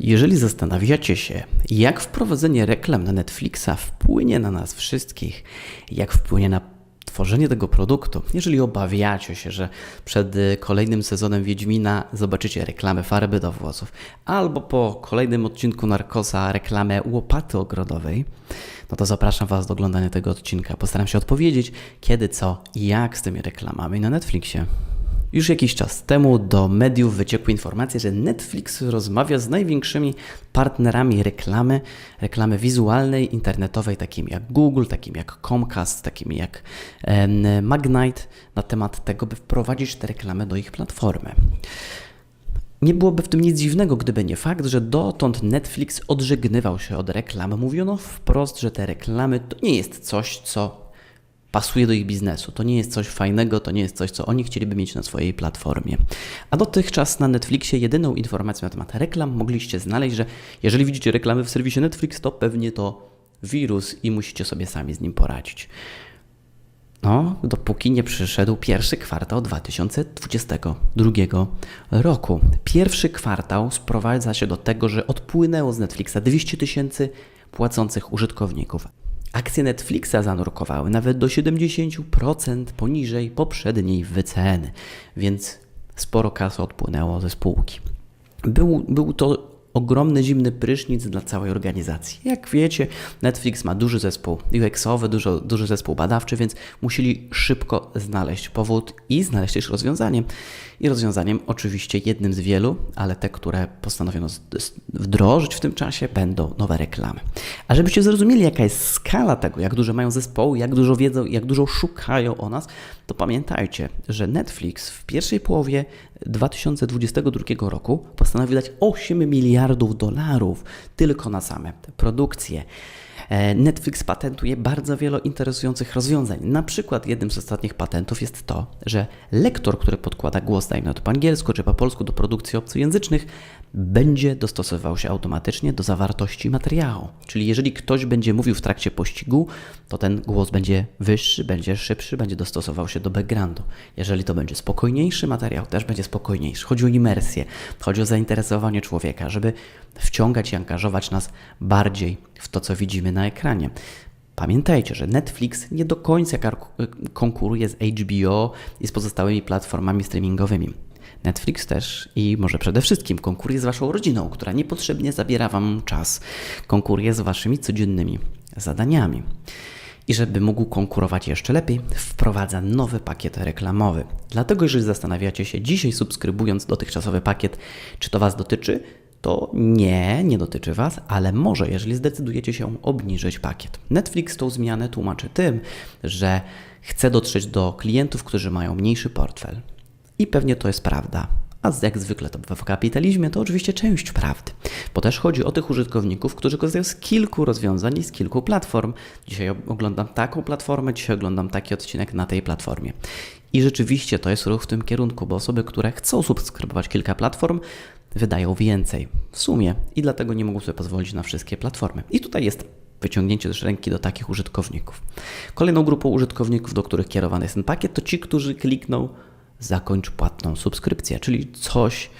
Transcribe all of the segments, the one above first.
Jeżeli zastanawiacie się, jak wprowadzenie reklam na Netflixa wpłynie na nas wszystkich, jak wpłynie na tworzenie tego produktu, jeżeli obawiacie się, że przed kolejnym sezonem Wiedźmina zobaczycie reklamę farby do włosów, albo po kolejnym odcinku Narkosa reklamę łopaty ogrodowej, no to zapraszam Was do oglądania tego odcinka. Postaram się odpowiedzieć, kiedy, co i jak z tymi reklamami na Netflixie. Już jakiś czas temu do mediów wyciekły informacje, że Netflix rozmawia z największymi partnerami reklamy, reklamy wizualnej, internetowej, takimi jak Google, takimi jak Comcast, takimi jak Magnite, na temat tego, by wprowadzić te reklamy do ich platformy. Nie byłoby w tym nic dziwnego, gdyby nie fakt, że dotąd Netflix odżegnywał się od reklam. Mówiono wprost, że te reklamy to nie jest coś, co pasuje do ich biznesu. To nie jest coś fajnego, to nie jest coś, co oni chcieliby mieć na swojej platformie. A dotychczas na Netflixie jedyną informacją na temat reklam mogliście znaleźć, że jeżeli widzicie reklamy w serwisie Netflix, to pewnie to wirus i musicie sobie sami z nim poradzić. No, dopóki nie przyszedł pierwszy kwartał 2022 roku. Pierwszy kwartał sprowadza się do tego, że odpłynęło z Netflixa 200 tysięcy płacących użytkowników. Akcje Netflixa zanurkowały nawet do 70% poniżej poprzedniej wyceny, więc sporo kasy odpłynęło ze spółki. Był, był to ogromny zimny prysznic dla całej organizacji. Jak wiecie, Netflix ma duży zespół UX-owy, dużo, duży zespół badawczy, więc musieli szybko znaleźć powód i znaleźć też rozwiązanie. I rozwiązaniem, oczywiście jednym z wielu, ale te, które postanowiono wdrożyć w tym czasie, będą nowe reklamy. A żebyście zrozumieli, jaka jest skala tego, jak duże mają zespoły, jak dużo wiedzą, jak dużo szukają o nas, to pamiętajcie, że Netflix w pierwszej połowie 2022 roku postanowił dać 8 miliardów dolarów tylko na same produkcje. E, Netflix patentuje bardzo wiele interesujących rozwiązań. Na przykład jednym z ostatnich patentów jest to, że lektor, który podkłada głos, dajmy to po angielsku czy po polsku do produkcji obcojęzycznych, będzie dostosowywał się automatycznie do zawartości materiału. Czyli jeżeli ktoś będzie mówił w trakcie pościgu, to ten głos będzie wyższy, będzie szybszy, będzie dostosował się do backgroundu. Jeżeli to będzie spokojniejszy materiał, też będzie spokojniejszy. Chodzi o imersję, chodzi o zainteresowanie człowieka, żeby wciągać i angażować nas bardziej w to, co widzimy na ekranie. Pamiętajcie, że Netflix nie do końca konkuruje z HBO i z pozostałymi platformami streamingowymi. Netflix też i może przede wszystkim konkuruje z Waszą rodziną, która niepotrzebnie zabiera Wam czas. Konkuruje z Waszymi codziennymi zadaniami. I żeby mógł konkurować jeszcze lepiej, wprowadza nowy pakiet reklamowy. Dlatego, jeżeli zastanawiacie się dzisiaj subskrybując dotychczasowy pakiet, czy to Was dotyczy, to nie, nie dotyczy Was, ale może, jeżeli zdecydujecie się obniżyć pakiet. Netflix tą zmianę tłumaczy tym, że chce dotrzeć do klientów, którzy mają mniejszy portfel. I pewnie to jest prawda. A jak zwykle to w kapitalizmie to oczywiście część prawdy. Bo też chodzi o tych użytkowników, którzy korzystają z kilku rozwiązań i z kilku platform. Dzisiaj oglądam taką platformę, dzisiaj oglądam taki odcinek na tej platformie. I rzeczywiście to jest ruch w tym kierunku, bo osoby, które chcą subskrybować kilka platform, wydają więcej w sumie i dlatego nie mogą sobie pozwolić na wszystkie platformy. I tutaj jest wyciągnięcie też ręki do takich użytkowników. Kolejną grupą użytkowników, do których kierowany jest ten pakiet, to ci, którzy klikną zakończ płatną subskrypcję, czyli coś,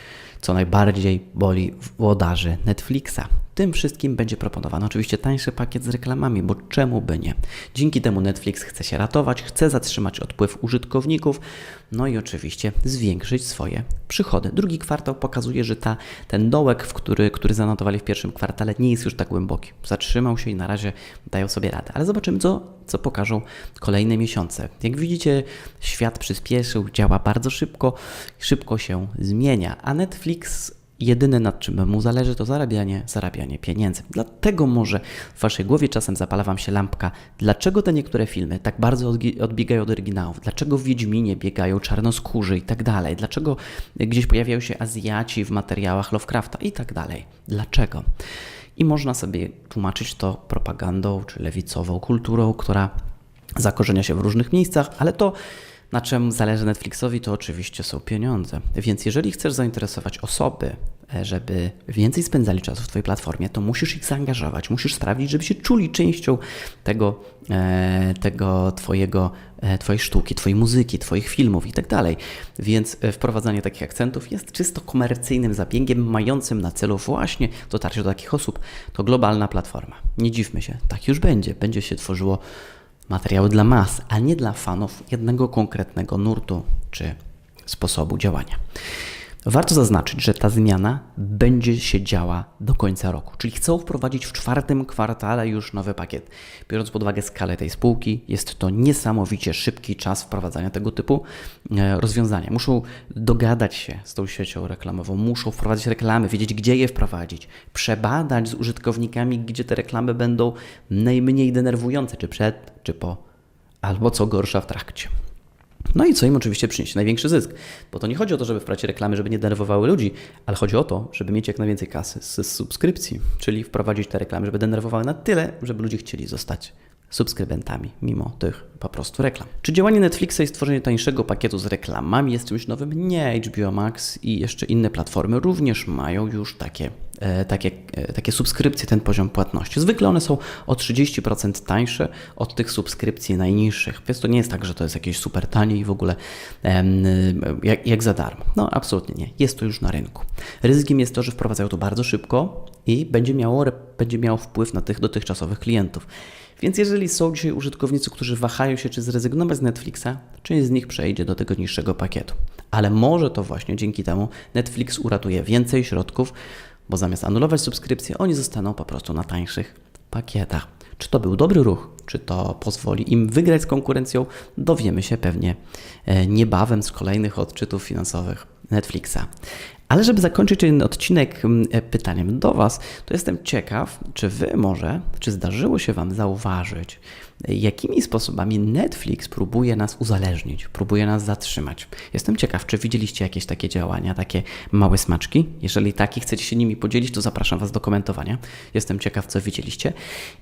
co najbardziej boli włodarzy Netflixa. Tym wszystkim będzie proponowany oczywiście tańszy pakiet z reklamami, bo czemu by nie? Dzięki temu Netflix chce się ratować, chce zatrzymać odpływ użytkowników, no i oczywiście zwiększyć swoje przychody. Drugi kwartał pokazuje, że ta, ten dołek, w który, który zanotowali w pierwszym kwartale, nie jest już tak głęboki. Zatrzymał się i na razie dają sobie radę. Ale zobaczymy, co, co pokażą kolejne miesiące. Jak widzicie, świat przyspieszył, działa bardzo szybko, szybko się zmienia, a Netflix Jedyne nad czym mu zależy to zarabianie, zarabianie pieniędzy. Dlatego może w waszej głowie czasem zapala wam się lampka, dlaczego te niektóre filmy tak bardzo odbiegają od oryginałów, dlaczego w Wiedźminie biegają czarnoskórzy i tak dalej, dlaczego gdzieś pojawiają się Azjaci w materiałach Lovecrafta i tak dalej. Dlaczego? I można sobie tłumaczyć to propagandą czy lewicową kulturą, która zakorzenia się w różnych miejscach, ale to na czym zależy Netflixowi, to oczywiście są pieniądze. Więc jeżeli chcesz zainteresować osoby e, żeby więcej spędzali czasu w Twojej platformie, to musisz ich zaangażować, musisz sprawić, żeby się czuli częścią tego, e, tego twojego, e, Twojej sztuki, Twojej muzyki, Twoich filmów i tak dalej. Więc wprowadzanie takich akcentów jest czysto komercyjnym zabiegiem, mającym na celu właśnie dotarcie do takich osób. To globalna platforma. Nie dziwmy się, tak już będzie. Będzie się tworzyło materiały dla mas, a nie dla fanów jednego konkretnego nurtu czy sposobu działania. Warto zaznaczyć, że ta zmiana będzie się działa do końca roku, czyli chcą wprowadzić w czwartym kwartale już nowy pakiet. Biorąc pod uwagę skalę tej spółki, jest to niesamowicie szybki czas wprowadzania tego typu e, rozwiązania. Muszą dogadać się z tą siecią reklamową, muszą wprowadzić reklamy, wiedzieć gdzie je wprowadzić, przebadać z użytkownikami, gdzie te reklamy będą najmniej denerwujące, czy przed, czy po, albo co gorsza w trakcie. No i co im oczywiście przyniesie największy zysk. Bo to nie chodzi o to, żeby wprowadzić reklamy, żeby nie denerwowały ludzi, ale chodzi o to, żeby mieć jak najwięcej kasy z, subskrypcji, czyli wprowadzić te reklamy, żeby denerwowały na tyle, żeby ludzie chcieli zostać subskrybentami, mimo tych po prostu reklam. Czy działanie Netflixa i stworzenie tańszego pakietu z reklamami jest czymś nowym? Nie, HBO Max i jeszcze inne platformy również mają już takie, takie, e, takie subskrypcje, ten poziom płatności. Zwykle one są o 30% tańsze od tych subskrypcji najniższych, więc to nie jest tak, że to jest jakieś super tanie i w ogóle jak, jak za darmo. No absolutnie nie, jest to już na rynku. Ryzykiem jest to, że wprowadzają to bardzo szybko i będzie miało, będzie miało wpływ na tych dotychczasowych klientów. Więc jeżeli są dzisiaj użytkownicy, którzy wahają się, czy zrezygnować z Netflixa, część z nich przejdzie do tego niższego pakietu. Ale może to właśnie dzięki temu Netflix uratuje więcej środków, bo zamiast anulować subskrypcję, oni zostaną po prostu na tańszych pakietach. Czy to był dobry ruch? Czy to pozwoli im wygrać z konkurencją? Dowiemy się pewnie e, niebawem z kolejnych odczytów finansowych Netflixa. Ale żeby zakończyć ten odcinek e, pytaniem do Was, to jestem ciekaw, czy Wy może, czy zdarzyło się Wam zauważyć, jakimi sposobami Netflix próbuje nas uzależnić, próbuje nas zatrzymać. Jestem ciekaw, czy widzieliście jakieś takie działania, takie małe smaczki? Jeżeli tak i chcecie się nimi podzielić, to zapraszam Was do komentowania. Jestem ciekaw, co widzieliście.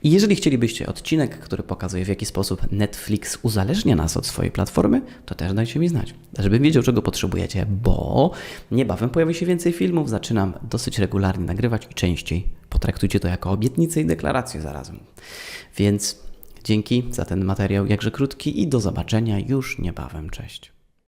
I jeżeli chcielibyście odcinek, który pokazuje, w jaki sposób Netflix uzależnia nas od swojej platformy, to też dajcie mi znać, żebym wiedział, czego potrzebujecie, bo niebawem pojawi się więcej filmów, zaczynam dosyć regularnie nagrywać i częściej. Potraktujcie to jako obietnicę i deklarację zarazem. Więc dzięki za ten materiał jakże krótki i do zobaczenia już niebawem. Cześć.